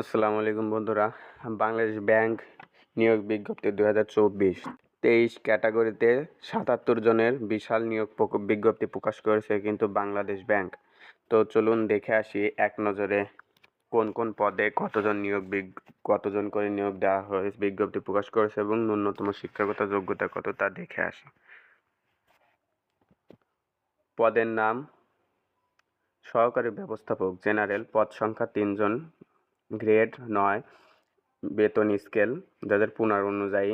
আসসালামু আলাইকুম বন্ধুরা, বাংলাদেশ ব্যাংক নিয়োগ বিজ্ঞপ্তি দু হাজার চব্বিশ। তেইশ ক্যাটাগরিতে সাতাত্তর জনের বিশাল নিয়োগ বিজ্ঞপ্তি প্রকাশ করেছে কিন্তু বাংলাদেশ ব্যাংক। তো চলুন দেখে আসি এক নজরে কোন কোন পদে কতজন নিয়োগ কতজন করে নিয়োগ দেওয়া হয়েছে, বিজ্ঞপ্তি প্রকাশ করেছে এবং ন্যূনতম শিক্ষাগত যোগ্যতা কত তা দেখে আসি। পদের নাম, সহকারী ব্যবস্থাপক জেনারেল, পদ সংখ্যা তিনজন গ্রেড নয়, বেতন স্কেল হাজার পনেরো অনুযায়ী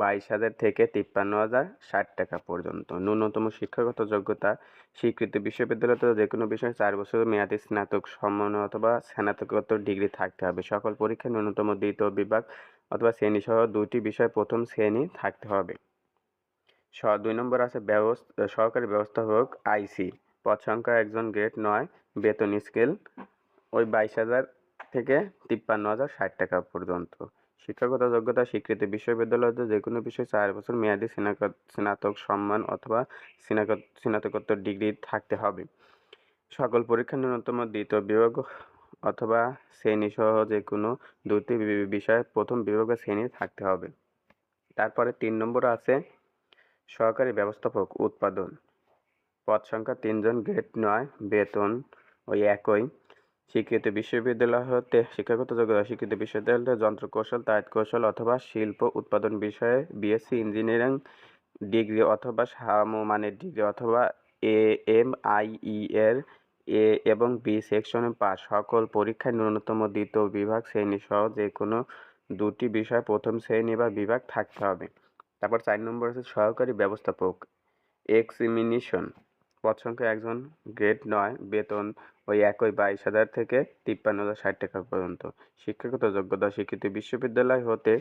বাইশ হাজার থেকে তিপ্পান্ন হাজার ষাট টাকা পর্যন্ত। ন্যূনতম শিক্ষাগত যোগ্যতা স্বীকৃত বিশ্ববিদ্যালয়তে যে কোনো বিষয়ে চার বছর মেয়াদী স্নাতক সম্মান অথবা স্নাতকোত্তর ডিগ্রি থাকতে হবে। সকল পরীক্ষায় ন্যূনতম দ্বিতীয় বিভাগ অথবা শ্রেণি সহ দুইটি বিষয় প্রথম শ্রেণি থাকতে হবে। স, দুই নম্বর আছে ব্যবস্থা, সহকারী ব্যবস্থাপক আইসি পদ সংখ্যা একজন গ্রেড নয়, বেতন স্কেল ওই বাইশ হাজার থেকে তিপ্পান্ন হাজার ষাট টাকা পর্যন্ত। শিক্ষাগত যোগ্যতা, স্বীকৃতি বিশ্ববিদ্যালয়তে যে কোনো বিষয়ে চার বছর মেয়াদী স্নাতক সম্মান অথবা স্নাতক, স্নাতকোত্তর ডিগ্রি থাকতে হবে। সকল পরীক্ষা ন্যূনতম দ্বিতীয় বিভাগ অথবা শ্রেণি সহ যে কোনো দুটি বিষয়ে প্রথম বিভাগের শ্রেণি থাকতে হবে। তারপরে তিন নম্বর আছে সহকারী ব্যবস্থাপক উৎপাদন। পদ সংখ্যা তিনজন, গ্রেড নয়, বেতন ওই একই। স্বীকৃত বিশ্ববিদ্যালয় হতে শিক্ষাগত যোগ্যতা স্বীকৃত বিশ্ববিদ্যালয় যন্ত্র কৌশল, তাঁত কৌশল অথবা শিল্প উৎপাদন বিষয়ে বিএসসি ইঞ্জিনিয়ারিং ডিগ্রি অথবা সমমানের ডিগ্রি অথবা এ এম আই ই এর এ এবং বি সেকশনে পাস। সকল পরীক্ষায় ন্যূনতম দ্বিতীয় বিভাগ শ্রেণি সহ যে কোনো দুটি বিষয় প্রথম শ্রেণি বা বিভাগ থাকতে হবে। তারপর চার নম্বর আছে সহকারী ব্যবস্থাপক। এক্সিমিনেশন পদ সংখ্যা একজন গ্রেড নয়, বেতন ওই একই বাইশ হাজার থেকে তিপ্পান্ন হাজার ষাট টাকা পর্যন্ত। শিক্ষাগত যোগ্যতা স্বীকৃত বিশ্ববিদ্যালয় হতে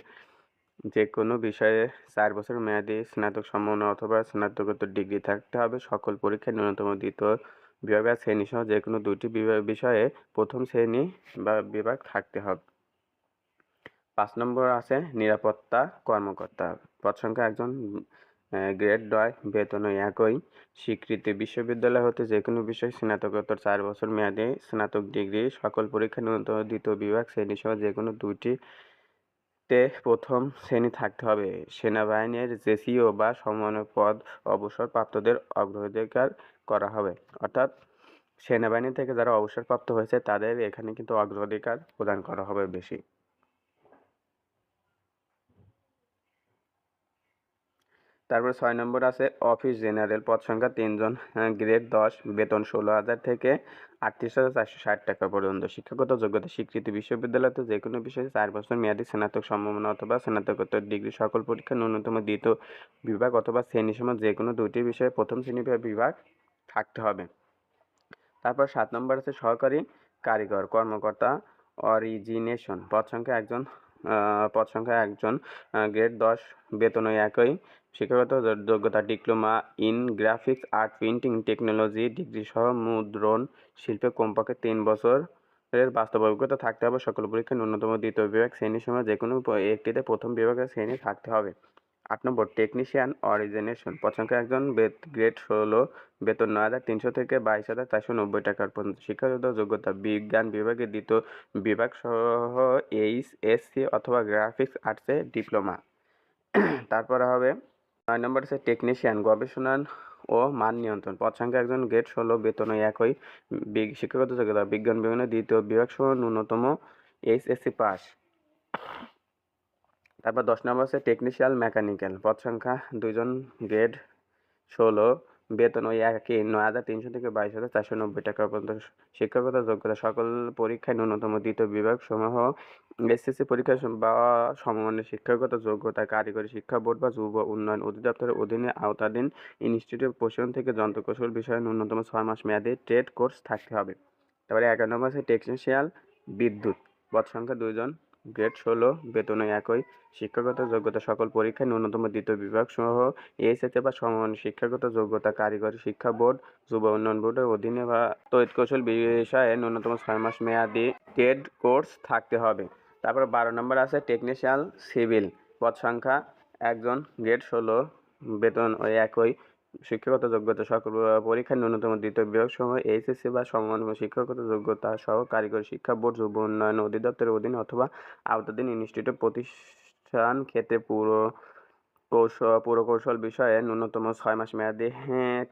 যে কোনো বিষয়ে চার বছর মেয়াদী স্নাতক সম্মান অথবা স্নাতকোত্তর ডিগ্রি থাকতে হবে। সকল পরীক্ষায় ন্যূনতম দ্বিতীয় বিভাগ বা শ্রেণি সহ যে কোনো দুটি বিষয়ে প্রথম শ্রেণি বা বিভাগ থাকতে হবে। পাঁচ নম্বর আছে নিরাপত্তা কর্মকর্তা। পদ সংখ্যা একজন গ্রেড নয় বেতন একই। স্বীকৃতি বিশ্ববিদ্যালয় হতে যে কোনো বিষয়ে স্নাতকোত্তর চার বছর মেয়াদে স্নাতক ডিগ্রি সকল পরীক্ষা ন্যূনতম দ্বিতীয় বিভাগ শ্রেণি সহ যে কোনো দুইটি তে প্রথম শ্রেণি থাকতে হবে। সেনাবাহিনীর জেসিও বা সমানের পদ অবসরপ্রাপ্তদের অগ্রাধিকার করা হবে। অর্থাৎ সেনাবাহিনী থেকে যারা অবসরপ্রাপ্ত হয়েছে, তাদের এখানে কিন্তু অগ্রাধিকার প্রদান করা হবে বেশি। তারপর ছয় নম্বর আছে, অফিস জেনারেল পদ সংখ্যা তিনজন গ্রেড দশ, বেতন ষোলো হাজার থেকে আটত্রিশ হাজার চারশো ষাট টাকা পর্যন্ত। শিক্ষাগত যোগ্যতা, স্বীকৃতি বিশ্ববিদ্যালয়তে যে কোনো বিষয়ে চার বছর মেয়াদী স্নাতক সম্ভাবনা অথবা স্নাতকোত্তর ডিগ্রি সকল পরীক্ষা ন্যূনতম দ্বিতীয় বিভাগ অথবা শ্রেণি সময় যে কোনো দুইটি বিষয়ে প্রথম শ্রেণি বিভাগ থাকতে হবে। তারপর সাত নম্বর আছে সহকারী কারিগর, কর্মকর্তা, অরিজিনেশন, পদ সংখ্যা একজন পদ সংখ্যা একজন। গ্রেড দশ বেতন একই। শিক্ষাগত যোগ্যতা diploma in graphics, art, printing, technology, degree সহ মুদ্রণ শিল্পে কমপক্ষে তিন বছর এর বাস্তব অভিজ্ঞতা থাকতে হবে। সকল পরীক্ষায় ন্যূনতম দ্বিতীয় বিভাগ শ্রেণির সময় যে কোনো একটিতে প্রথম বিভাগের শ্রেণি থাকতে হবে। আট নম্বর টেকনিশিয়ান অরিজিনেশন সংখ্যা একজন গ্রেড ষোলো, বেতন নয় হাজার তিনশো থেকে বাইশ হাজার চারশো নব্বই টাকার পর্যন্ত। শিক্ষাগত যোগ্যতা, বিজ্ঞান বিভাগে দ্বিতীয় বিভাগ সহ এইচ এসসি অথবা গ্রাফিক্স আর্টসে ডিপ্লোমা তারপরে হবে, নয় নম্বর আছে টেকনিশিয়ান গবেষণা ও মান নিয়ন্ত্রণ। পদ সংখ্যা একজন গ্রেড ষোলো বেতন একই। শিক্ষাগত যোগ্যতা, বিজ্ঞান বিভাগে দ্বিতীয় বিভাগ সহ ন্যূনতম এইচ এইচএসসি পাস। তারপর দশ নম্বর আছে টেকনিশিয়াল মেকানিক্যাল পদ সংখ্যা দুইজন গ্রেড ষোলো। বেতন ওই একই, নয় হাজার তিনশো থেকে বাইশ হাজার চারশো নব্বই টাকা পর্যন্ত। শিক্ষাগত যোগ্যতা, সকল পরীক্ষায় ন্যূনতম দ্বিতীয় বিভাগ সমূহ। এসএসসি পরীক্ষা বা সমমানের শিক্ষাগত যোগ্যতা, কারিগরি শিক্ষা বোর্ড বা যুব উন্নয়ন অধিদপ্তরের অধীনে আওতাধীন ইনস্টিটিউট প্রশিক্ষণ থেকে যন্ত্রকৌশল বিষয়ে ন্যূনতম ছয় মাস মেয়াদী ট্রেড কোর্স থাকতে হবে। তারপরে এগারো নম্বর আছে টেকনিশিয়াল বিদ্যুৎ। পদ সংখ্যা দুইজন গ্রেড ষোলো, বেতন একই। শিক্ষাগত যোগ্যতা সকল পরীক্ষায় ন্যূনতম দ্বিতীয় বিভাগ সহ এসএসসি বা সমমান শিক্ষাগত যোগ্যতা কারিগরি শিক্ষা বোর্ড, যুব উন্নয়ন বোর্ডের অধীনে বা তড়িৎ কৌশল বিষয়ে ন্যূনতম ছয় মাস মেয়াদি ট্রেড কোর্স থাকতে হবে। তারপর বারো নম্বর আছে টেকনিশিয়াল সিভিল। পদ সংখ্যা, একজন, গ্রেড ষোলো, বেতন ওই একই। শিক্ষাগত যোগ্যতা সকল পরীক্ষার ন্যূনতম দ্বিতীয় বিভাগ সমূহ এইচএসসি বা সমমান শিক্ষাগত যোগ্যতা সহ কারিগরি শিক্ষা বোর্ড, যুব উন্নয়ন অধিদপ্তরের অধীনে অথবা আওতাধীন ইনস্টিটিউট প্রতিষ্ঠান ক্ষেত্রে পুরো কৌশল পুরকৌশল বিষয়ে ন্যূনতম ছয় মাস মেয়াদি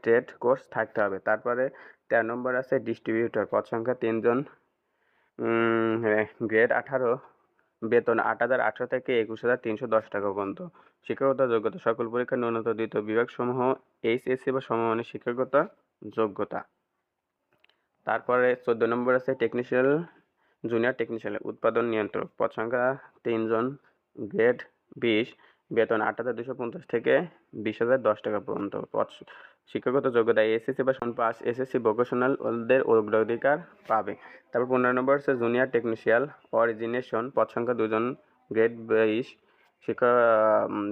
ট্রেড কোর্স থাকতে হবে। তারপরে তেরো নম্বর আছে ডিস্ট্রিবিউটর পদ সংখ্যা তিনজন গ্রেড আঠারো বেতন আট হাজার আটশো থেকে একুশ হাজার তিনশো দশ টাকা পর্যন্ত। শিক্ষকতার যোগ্যতা সকল পরীক্ষায় ন্যূনতম দ্বিতীয় বিভাগসমূহ এইচএসসি বা সমমানের শিক্ষকতা যোগ্যতা। তারপরে চোদ্দ নম্বর আছে টেকনিশিয়াল জুনিয়র টেকনিশিয়াল উৎপাদন নিয়ন্ত্রক। পদ সংখ্যা তিনজন গ্রেড বিশ। বেতন আট হাজার দুশো পঞ্চাশ থেকে বিশ হাজার দশ টাকা পর্যন্ত। শিক্ষাগত যোগ্যতা এসএসসি বা সন পাস, এসএসসি ভোকেশনালদের অগ্রাধিকার পাবে। তারপর পনেরো নম্বর হচ্ছে জুনিয়র টেকনিশিয়াল অরিজিনেশন। পদ সংখ্যা দুজন গ্রেড বাইশ। শিক্ষা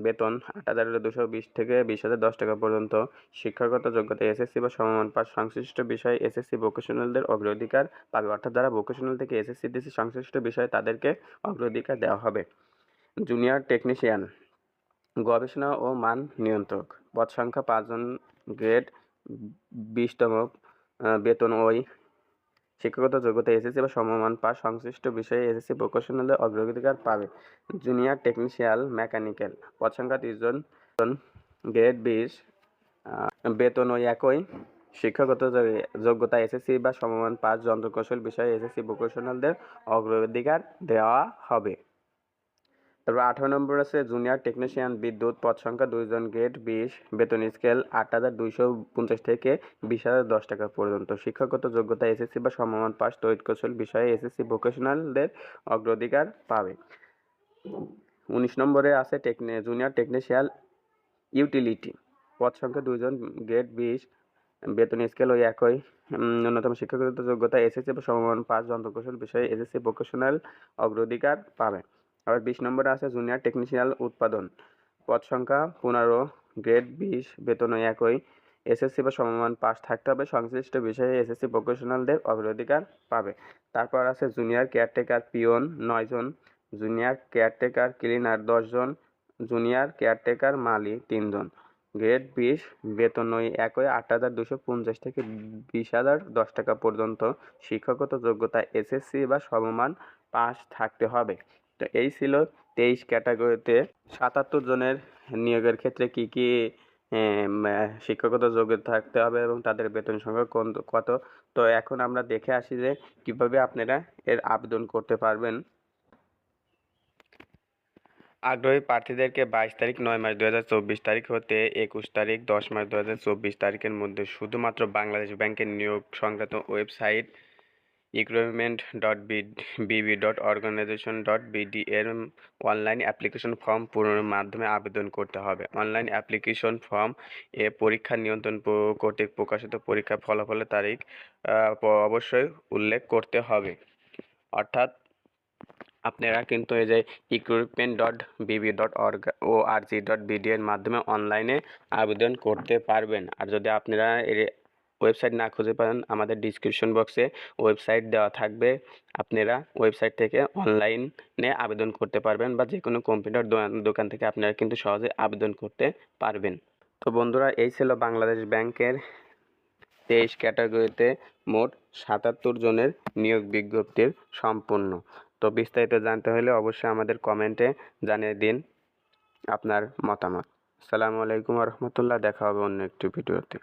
বেতন আট হাজার দুশো বিশ থেকে বিশ হাজার দশ টাকা পর্যন্ত। শিক্ষাগত যোগ্যতা এসএসসি বা সমমান পাস, সংশ্লিষ্ট বিষয়ে এসএসসি ভোকেশনালদের অগ্রাধিকার পাবে। অর্থাৎ যারা ভোকেশনাল থেকে এসএসসি দিচ্ছে সংশ্লিষ্ট বিষয়ে তাদেরকে অগ্রাধিকার দেওয়া হবে। জুনিয়র টেকনিশিয়ান গবেষণা ও মান নিয়ন্ত্রক। পদ সংখ্যা পাঁচজন গ্রেড বিশতম বেতন ওই। শিক্ষাগত যোগ্যতা এসএসসি বা সমমান পাস সংশ্লিষ্ট বিষয়ে এসএসসি ভোকেশনালে অগ্রাধিকার পাবে। Junior technical mechanical. পদ সংখ্যা তিনজন গ্রেড বিশ বেতন ওই একই। শিক্ষাগত যোগ্যতা এসএসসি বা সমমান পাস যন্ত্রকৌশল বিষয়ে এসএসসি ভোকেশনালদের অগ্রাধিকার দেওয়া হবে। তারপর আঠারো নম্বর আছে জুনিয়র টেকনিশিয়ান বিদ্যুৎ পদ সংখ্যা দুইজন গ্রেড বিশ বেতন স্কেল আট হাজার দুইশো পঞ্চাশ থেকে বিশ হাজার দশ টাকা পর্যন্ত। শিক্ষাগত যোগ্যতা এসএসসি বা সমমান পাস তড়িৎ কৌশল বিষয়ে এসএসসি ভোকেশনালদের অগ্রাধিকার পাবে। উনিশ নম্বরে আছে টেকনি জুনিয়র টেকনিশিয়াল ইউটিলিটি পদ সংখ্যা দুইজন গ্রেড বিশ বেতন স্কেল ওই একই। ন্যূনতম শিক্ষাগত যোগ্যতা এসএসসি বা সমমান পাস যন্ত্রকৌশল বিষয়ে এসএসসি ভোকেশনাল অগ্রাধিকার পাবে। আবার বিশ নম্বরে আছে জুনিয়র টেকনিশিয়াল উৎপাদন। পদ সংখ্যা পনেরো গ্রেড বিশ, বেতন একই। এসএসসি বা সমমান পাশ থাকতে হবে, সংশ্লিষ্ট বিষয়ে এসএসসি প্রফেশনালদের অগ্রাধিকার পাবে। তারপর আছে জুনিয়র কেয়ারটেকার পিয়ন নয়জন জুনিয়র কেয়ারটেকার ক্লিনার দশজন জুনিয়র কেয়ারটেকার মালি তিনজন গ্রেড বিশ, বেতন ওই একই আট হাজার দুশো পঞ্চাশ থেকে বিশ হাজার দশ টাকা পর্যন্ত শিক্ষাগত যোগ্যতা এসএসসি বা সমমান পাস থাকতে হবে। তো এই ছিল তেইশ ক্যাটাগরিতে সাতাত্তর জনের নিয়োগের ক্ষেত্রে কি কি শিক্ষাগত যোগ্যতা থাকতে হবে এবং তাদের বেতন সংখ্যা কোন, কত? তো এখন আমরা দেখে আসি যে কীভাবে আপনারা এর আবেদন করতে পারবেন। আগ্রহী প্রার্থীদেরকে বাইশ তারিখ, নয় মাস দু তারিখ হতে একুশ তারিখ, দশ মাস দু তারিখের মধ্যে শুধুমাত্র বাংলাদেশ ব্যাংকের নিয়োগ সংক্রান্ত website recruitment dot BB dot organization dot BD এর অনলাইন অ্যাপ্লিকেশন ফর্ম পূরণের মাধ্যমে আবেদন করতে হবে। অনলাইন অ্যাপ্লিকেশন ফর্ম এ পরীক্ষা নিয়ন্ত্রণ কর্তৃক প্রকাশিত পরীক্ষার ফলাফলের তারিখ অবশ্যই উল্লেখ করতে হবে। অর্থাৎ আপনারা কিন্তু এই যে equipment dot BB dot org O R G dot BD এর মাধ্যমে অনলাইনে আবেদন করতে পারবেন। আর যদি আপনারা ওয়েবসাইট না খুঁজে পান, আমাদের ডিসক্রিপশন বক্সে ওয়েবসাইট দেওয়া থাকবে। আপনারা ওয়েবসাইট থেকে অনলাইনে আবেদন করতে পারবেন বা যে কোনো কম্পিউটার দোকান- থেকে আপনারা কিন্তু সহজে আবেদন করতে পারবেন। তো বন্ধুরা, এই ছিল বাংলাদেশ ব্যাংকের তেইশ ক্যাটাগরিতে মোট সাতাত্তর জনের নিয়োগ বিজ্ঞপ্তির সম্পূর্ণ। তো বিস্তারিত জানতে হলে অবশ্যই আমাদের কমেন্টে জানিয়ে দিন আপনার মতামত। আসসালামু আলাইকুম রহমতুল্লাহ, দেখা হবে অন্য একটি ভিডিওতে